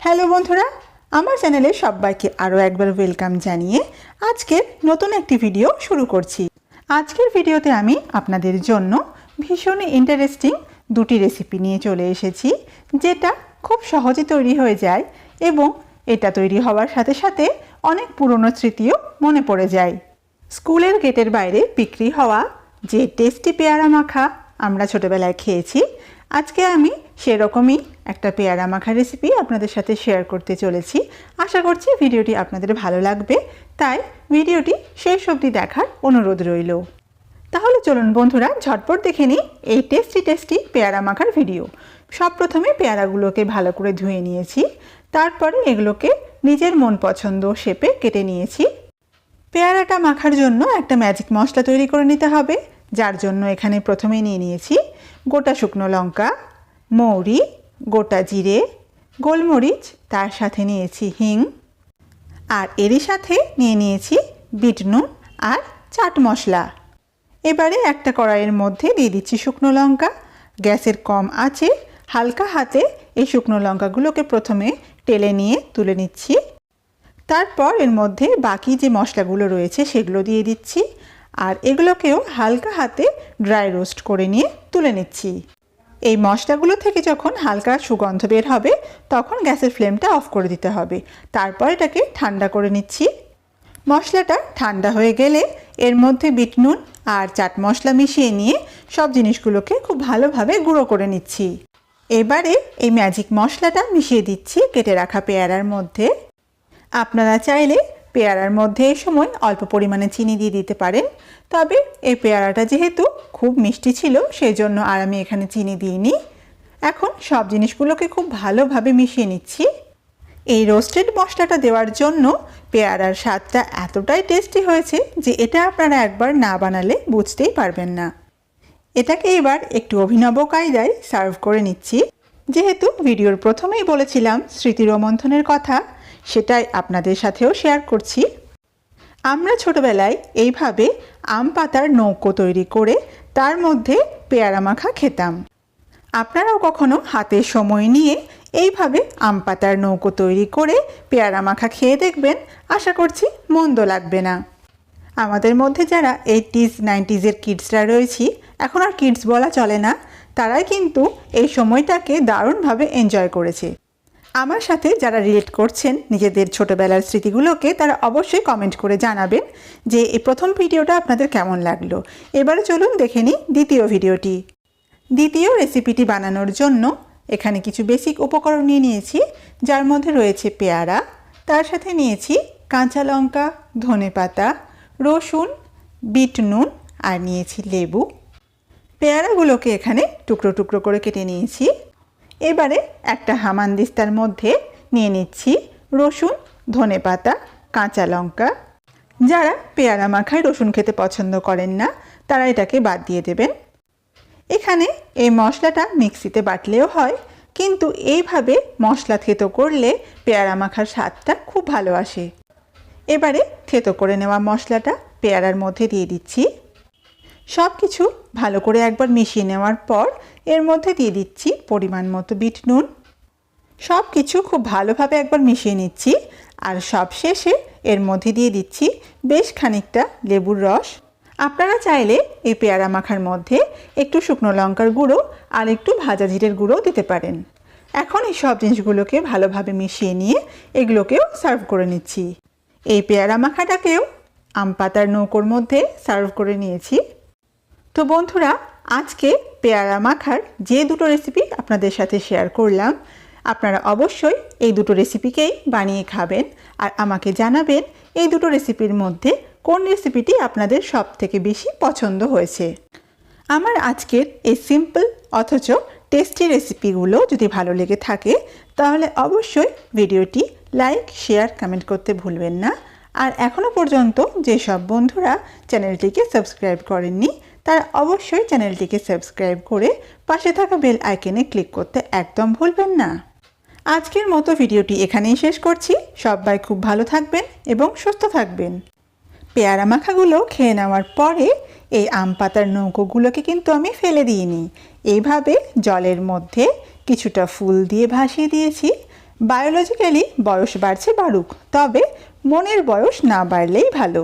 Hello বন্ধুরা, আমার চ্যানেলে সবাইকে আরও একবার ওয়েলকাম জানিয়ে আজকের নতুন একটি ভিডিও শুরু করছি। আজকের ভিডিওতে আমি আপনাদের জন্য ভীষণ ইন্টারেস্টিং দুটি রেসিপি নিয়ে চলে এসেছি, যেটা খুব সহজে তৈরি হয়ে যায় এবং এটা তৈরি হওয়ার সাথে সাথে অনেক পুরনো স্মৃতিও মনে পড়ে যায়। স্কুলের গেটের বাইরে বিক্রি হওয়া যে টেস্টি পেয়ারা মাখা আমরা ছোটোবেলায় খেয়েছি, আজকে আমি সেরকমই একটা পেয়ারা মাখা রেসিপি আপনাদের সাথে শেয়ার করতে চলেছি। আশা করছি ভিডিওটি আপনাদের ভালো লাগবে। তাই ভিডিওটি শেষ অবধি দেখার অনুরোধ রইল। তাহলে চলুন বন্ধুরা, ঝটপট দেখে নিই এই টেস্টি টেস্টি পেয়ারা মাখার ভিডিও সব প্রথমে পেয়ারাগুলোকে ভালো করে ধুয়ে নিয়েছি। তারপরে এগুলোকে নিজের মন পছন্দ শেপে কেটে নিয়েছি। পেয়ারাটা মাখার জন্য একটা ম্যাজিক মশলা তৈরি করে নিতে হবে, যার জন্য এখানে প্রথমে নিয়ে নিয়েছি গোটা শুকনো লঙ্কা মৌরি, গোটা জিরে, গোলমরিচ, তার সাথে নিয়েছি হিং। আর এরই সাথে নিয়ে নিয়েছি বিট নুন আর চাট মশলা। এবারে একটা কড়াইয়ের মধ্যে দিয়ে দিচ্ছি শুকনো লঙ্কা। গ্যাসের কম আছে, হালকা হাতে এই শুকনো লঙ্কাগুলোকে প্রথমে টেলে নিয়ে তুলে নিচ্ছি। তারপর এর মধ্যে বাকি যে মশলাগুলো রয়েছে সেগুলো দিয়ে দিচ্ছি। আর এগুলোকেও হালকা হাতে ড্রাই রোস্ট করে নিয়ে তুলে নিচ্ছি। এই মশলাগুলো থেকে যখন হালকা সুগন্ধ বের হবে, তখন গ্যাসের ফ্লেমটা অফ করে দিতে হবে। তারপর এটাকে ঠান্ডা করে নিচ্ছি। মশলাটা ঠান্ডা হয়ে গেলে এর মধ্যে বিট নুন আর চাট মশলা মিশিয়ে নিয়ে সব জিনিসগুলোকে খুব ভালোভাবে গুঁড়ো করে নিচ্ছি। এবারে এই ম্যাজিক মশলাটা মিশিয়ে দিচ্ছি কেটে রাখা পেয়ারার মধ্যে। আপনারা চাইলে পেয়ারার মধ্যে এই সময় অল্প পরিমাণে চিনি দিয়ে দিতে পারেন। তবে এই পেয়ারাটা যেহেতু খুব মিষ্টি ছিল সেই জন্য আর আমি এখানে চিনি দিইনি। এখন সব জিনিসগুলোকে খুব ভালোভাবে মিশিয়ে নিচ্ছি। এই রোস্টেড মশলাটা দেওয়ার জন্য পেয়ারার স্বাদটা এতটাই টেস্টি হয়েছে যে এটা আপনারা একবার না বানালে বুঝতেই পারবেন না। এটাকে এবার একটু অভিনব কায়দায় সার্ভ করে নিচ্ছি। যেহেতু ভিডিওর প্রথমেই বলেছিলাম স্মৃতি রোমন্থনের কথা সেটাই আপনাদের সাথেও শেয়ার করছি। আমরা ছোটবেলায় এইভাবে আম পাতার নৌকো তৈরি করে তার মধ্যে পেয়ারা মাখা খেতাম। আপনারাও কখনো হাতে সময় নিয়ে এইভাবে আম পাতার নৌকো তৈরি করে পেয়ারা মাখা খেয়ে দেখবেন, আশা করছি মন্দ লাগবে না। আমাদের মধ্যে যারা এইটিস নাইনটিজের কিডসরা রয়েছি, এখন আর কিডস বলা চলে না, তারাই কিন্তু এই সময়টাকে দারুণভাবে এনজয় করেছে। আমার সাথে যারা রিলেট করছেন নিজেদের ছোটোবেলার স্মৃতিগুলোকে, তারা অবশ্যই কমেন্ট করে জানাবেন যে এই প্রথম ভিডিওটা আপনাদের কেমন লাগল। এবারে চলুন দেখে নিই দ্বিতীয় ভিডিওটি। দ্বিতীয় রেসিপিটি বানানোর জন্য এখানে কিছু বেসিক উপকরণ নিয়ে নিয়েছি, যার মধ্যে রয়েছে পেয়ারা, তার সাথে নিয়েছি কাঁচা লঙ্কা, ধনে পাতা, রসুন, বিট নুন আর নিয়েছি লেবু। পেয়ারাগুলোকে এখানে টুকরো টুকরো করে কেটে নিয়েছি। এবারে একটা হামানদিস্তার মধ্যে নিয়ে নিচ্ছি রসুন, ধনে পাতা, কাঁচা লঙ্কা। যারা পেয়ারা মাখায় রসুন খেতে পছন্দ করেন না, তারা এটাকে বাদ দিয়ে দেবেন। এখানে এই মশলাটা মিক্সিতে বাটলেও হয়, কিন্তু এইভাবে মশলা থেতো করলে পেয়ারা মাখার স্বাদটা খুব ভালো আসে। এবারে থেতো করে নেওয়া মশলাটা পেয়ারার মধ্যে দিয়ে দিচ্ছি। সব কিছু ভালো করে একবার মিশিয়ে নেওয়ার পর এর মধ্যে দিয়ে দিচ্ছি পরিমাণ মতো বিট নুন। সব কিছু খুব ভালোভাবে একবার মিশিয়ে নিচ্ছি আর সব শেষে এর মধ্যে দিয়ে দিচ্ছি বেশ খানিকটা লেবুর রস। আপনারা চাইলে এই পেয়ারা মাখার মধ্যে একটু শুকনো লঙ্কার গুঁড়ো আর একটু ভাজা জিরের গুঁড়ো দিতে পারেন। এখন এই সব জিনিসগুলোকে ভালোভাবে মিশিয়ে নিয়ে এগুলোকেও সার্ভ করে নিচ্ছি। এই পেয়ারা মাখাটাকেও আম পাতার নৌকোর মধ্যে সার্ভ করে নিয়েছি। তো বন্ধুরা, আজকে পেয়ারা মাখার যে দুটো রেসিপি আপনাদের সাথে শেয়ার করলাম, আপনারা অবশ্যই এই দুটো রেসিপিকেই বানিয়ে খাবেন আর আমাকে জানাবেন এই দুটো রেসিপির মধ্যে কোন রেসিপিটি আপনাদের সব থেকে বেশি পছন্দ হয়েছে। আমার আজকের এই সিম্পল অথচ টেস্টি রেসিপিগুলো যদি ভালো লেগে থাকে, তাহলে অবশ্যই ভিডিওটি লাইক শেয়ার কমেন্ট করতে ভুলবেন না। আর এখনও পর্যন্ত যেসব বন্ধুরা চ্যানেলটিকে সাবস্ক্রাইব করেননি তারা অবশ্যই চ্যানেলটিকে সাবস্ক্রাইব করে পাশে থাকা বেল আইকনে ক্লিক করতে একদম ভুলবেন না। আজকের মতো ভিডিওটি এখানেই শেষ করছি। সবাই খুব ভালো থাকবেন এবং সুস্থ থাকবেন। পেয়ারা মাখাগুলো খেয়ে নেওয়ার পরে এই আম পাতার নৌকোগুলোকে কিন্তু আমি ফেলে দিইনি। এইভাবে জলের মধ্যে কিছুটা ফুল দিয়ে ভাসিয়ে দিয়েছি। বায়োলজিক্যালি বয়স বাড়ছে বাড়ুক, তবে মনের বয়স না বাড়লেই ভালো।